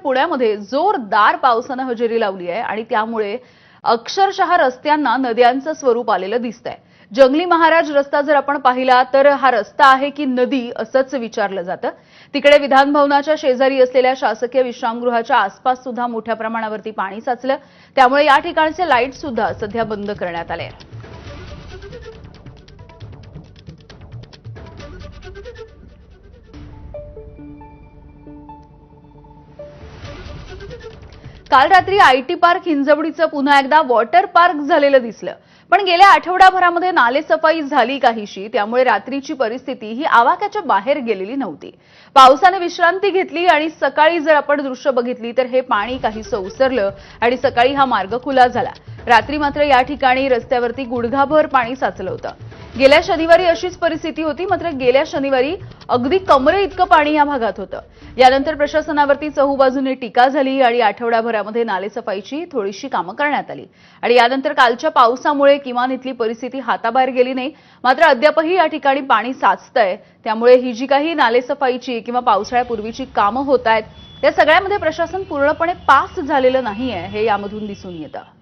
पुण्यामध्ये जोरदार पावसानं हजेरी लावली आहे आणि त्यामुळे अक्षरशः रस्त्यांना नद्यांचं स्वरूप आलेलं दिसतंय. जंगली महाराज रस्ता जर आपण पाहिला तर हा रस्ता आहे की नदी असंच विचारलं जातं. तिकडे विधान भवनाच्या शेजारी असलेल्या शासकीय विश्रामगृहाच्या आसपास सुद्धा मोठ्या प्रमाणावरती पाणी साचलं. त्यामुळे या ठिकाणचे लाइट सुद्धा सध्या बंद करण्यात आले आहेत. काल रात्री आयटी पार्क हिंजवडीचं पुन्हा एकदा वॉटर पार्क झालेलं दिसलं. पण गेल्या आठवडाभरामध्ये नालेसफाई झाली काहीशी त्यामुळे रात्रीची परिस्थिती ही आवाक्याच्या बाहेर गेलेली नव्हती. पावसाने विश्रांती घेतली आणि सकाळी जर आपण दृश्य बघितली तर हे पाणी काहीसं ओसरलं आणि सकाळी हा मार्ग खुला झाला. रात्री मात्र या ठिकाणी रस्त्यावरती गुडघाभर पाणी साचलं होतं. गेल्या शनिवारी अशीच परिस्थिती होती मात्र गेल्या शनिवारी अगदी कमरे इतकं पाणी या भागात होतं. यानंतर प्रशासनावरती चहूबाजूने टीका झाली आणि आठवडाभरामध्ये नालेसफाईची थोडीशी कामं करण्यात आली. आणि यानंतर कालच्या पावसामुळे किमान इथली परिस्थिती हाताबाहेर गेली नाही मात्र अद्यापही या ठिकाणी पाणी साचतंय. त्यामुळे ही जी काही नालेसफाईची किंवा पावसाळ्यापूर्वीची कामं होत आहेत या सगळ्यामध्ये प्रशासन पूर्णपणे पास झालेलं नाहीये हे यामधून दिसून येतं.